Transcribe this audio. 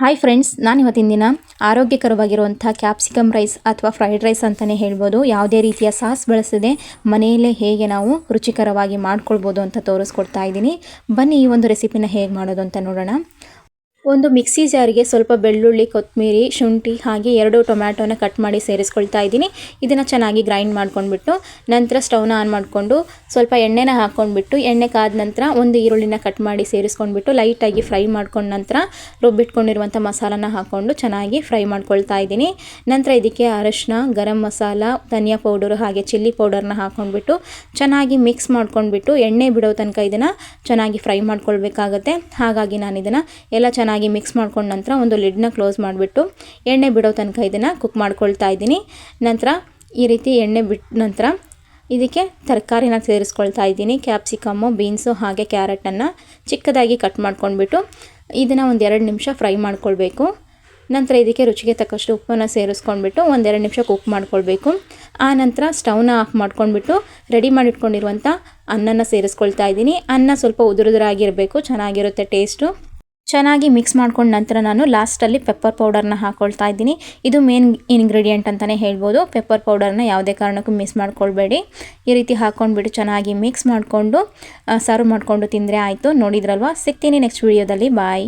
Hi friends ನಾನು ಇವತ್ತಿನ ದಿನ ಆರೋಗ್ಯಕರವಾಗಿರುವಂಥ ಕ್ಯಾಪ್ಸಿಕಮ್ ರೈಸ್ ಅಥವಾ ಫ್ರೈಡ್ ರೈಸ್ ಅಂತಲೇ ಹೇಳ್ಬೋದು. ಯಾವುದೇ ರೀತಿಯ ಸಾಸ್ ಬಳಸದೆ ಮನೆಯಲ್ಲೇ ಹೇಗೆ ನಾವು ರುಚಿಕರವಾಗಿ ಮಾಡ್ಕೊಳ್ಬೋದು ಅಂತ ತೋರಿಸ್ಕೊಡ್ತಾ ಇದ್ದೀನಿ. ಬನ್ನಿ ಈ ಒಂದು ರೆಸಿಪಿನ ಹೇಗೆ ಮಾಡೋದು ಅಂತ ನೋಡೋಣ. ಒಂದು ಮಿಕ್ಸಿ ಜಾರಿಗೆ ಸ್ವಲ್ಪ ಬೆಳ್ಳುಳ್ಳಿ, ಕೊತ್ತಂಬರಿ, ಶುಂಠಿ ಹಾಗೆ ಎರಡು ಟೊಮ್ಯಾಟೋನ ಕಟ್ ಮಾಡಿ ಸೇರಿಸ್ಕೊಳ್ತಾ ಇದ್ದೀನಿ. ಇದನ್ನು ಚೆನ್ನಾಗಿ ಗ್ರೈಂಡ್ ಮಾಡ್ಕೊಂಡ್ಬಿಟ್ಟು ನಂತರ ಸ್ಟವ್ನ ಆನ್ ಮಾಡಿಕೊಂಡು ಸ್ವಲ್ಪ ಎಣ್ಣೆನ ಹಾಕ್ಕೊಂಡ್ಬಿಟ್ಟು ಎಣ್ಣೆ ಕಾದ ನಂತರ ಒಂದು ಈರುಳ್ಳಿನ ಕಟ್ ಮಾಡಿ ಸೇರಿಸ್ಕೊಂಡ್ಬಿಟ್ಟು ಲೈಟಾಗಿ ಫ್ರೈ ಮಾಡ್ಕೊಂಡ ನಂತರ ರುಬ್ಬಿಟ್ಕೊಂಡಿರುವಂಥ ಮಸಾಲಾನ ಹಾಕ್ಕೊಂಡು ಚೆನ್ನಾಗಿ ಫ್ರೈ ಮಾಡ್ಕೊಳ್ತಾ ಇದ್ದೀನಿ. ನಂತರ ಇದಕ್ಕೆ ಅರಶಿನ, ಗರಂ ಮಸಾಲ, ಧನಿಯಾ ಪೌಡರು ಹಾಗೆ ಚಿಲ್ಲಿ ಪೌಡರ್ನ ಹಾಕ್ಕೊಂಡ್ಬಿಟ್ಟು ಚೆನ್ನಾಗಿ ಮಿಕ್ಸ್ ಮಾಡ್ಕೊಂಡ್ಬಿಟ್ಟು ಎಣ್ಣೆ ಬಿಡೋ ತನಕ ಇದನ್ನು ಚೆನ್ನಾಗಿ ಫ್ರೈ ಮಾಡ್ಕೊಳ್ಬೇಕಾಗತ್ತೆ. ಹಾಗಾಗಿ ನಾನು ಇದನ್ನು ಎಲ್ಲ ಚೆನ್ನಾಗಿ ಚೆನ್ನಾಗಿ ಮಿಕ್ಸ್ ಮಾಡ್ಕೊಂಡ ನಂತರ ಒಂದು ಲಿಡ್ನ ಕ್ಲೋಸ್ ಮಾಡಿಬಿಟ್ಟು ಎಣ್ಣೆ ಬಿಡೋ ತನಕ ಇದನ್ನು ಕುಕ್ ಮಾಡ್ಕೊಳ್ತಾ ಇದ್ದೀನಿ. ನಂತರ ಈ ರೀತಿ ಎಣ್ಣೆ ಬಿಟ್ಟ ನಂತರ ಇದಕ್ಕೆ ತರಕಾರಿನ ಸೇರಿಸ್ಕೊಳ್ತಾ ಇದ್ದೀನಿ. ಕ್ಯಾಪ್ಸಿಕಮ್ಮು ಬೀನ್ಸು ಹಾಗೆ ಕ್ಯಾರೆಟನ್ನು ಚಿಕ್ಕದಾಗಿ ಕಟ್ ಮಾಡ್ಕೊಂಡ್ಬಿಟ್ಟು ಇದನ್ನು ಒಂದು ಎರಡು ನಿಮಿಷ ಫ್ರೈ ಮಾಡ್ಕೊಳ್ಬೇಕು. ನಂತರ ಇದಕ್ಕೆ ರುಚಿಗೆ ತಕ್ಕಷ್ಟು ಉಪ್ಪನ್ನು ಸೇರಿಸ್ಕೊಂಡ್ಬಿಟ್ಟು ಒಂದೆರಡು ನಿಮಿಷ ಕುಕ್ ಮಾಡ್ಕೊಳ್ಬೇಕು. ಆ ನಂತರ ಸ್ಟವ್ನ ಆಫ್ ಮಾಡ್ಕೊಂಡ್ಬಿಟ್ಟು ರೆಡಿ ಮಾಡಿಟ್ಕೊಂಡಿರುವಂಥ ಅನ್ನನ ಸೇರಿಸ್ಕೊಳ್ತಾ ಇದ್ದೀನಿ. ಅನ್ನ ಸ್ವಲ್ಪ ಉದುರುದುರಾಗಿರಬೇಕು, ಚೆನ್ನಾಗಿರುತ್ತೆ ಟೇಸ್ಟು ಚೆನ್ನಾಗಿ ಮಿಕ್ಸ್ ಮಾಡ್ಕೊಂಡ ನಂತರ ನಾನು ಲಾಸ್ಟಲ್ಲಿ ಪೆಪ್ಪರ್ ಪೌಡರ್ನ ಹಾಕ್ಕೊಳ್ತಾ ಇದ್ದೀನಿ. ಇದು ಮೇನ್ ಇಂಗ್ರೀಡಿಯೆಂಟ್ ಅಂತಲೇ ಹೇಳ್ಬೋದು. ಪೆಪ್ಪರ್ ಪೌಡರ್ನ ಯಾವುದೇ ಕಾರಣಕ್ಕೂ ಮಿಸ್ ಮಾಡ್ಕೊಳ್ಬೇಡಿ. ಈ ರೀತಿ ಹಾಕ್ಕೊಂಡ್ಬಿಟ್ಟು ಚೆನ್ನಾಗಿ ಮಿಕ್ಸ್ ಮಾಡಿಕೊಂಡು ಸರ್ವ್ ಮಾಡಿಕೊಂಡು ತಿಂದರೆ ಆಯಿತು. ನೋಡಿದ್ರಲ್ವ? ಸಿಗ್ತೀನಿ ನೆಕ್ಸ್ಟ್ ವೀಡಿಯೋದಲ್ಲಿ. ಬಾಯ್.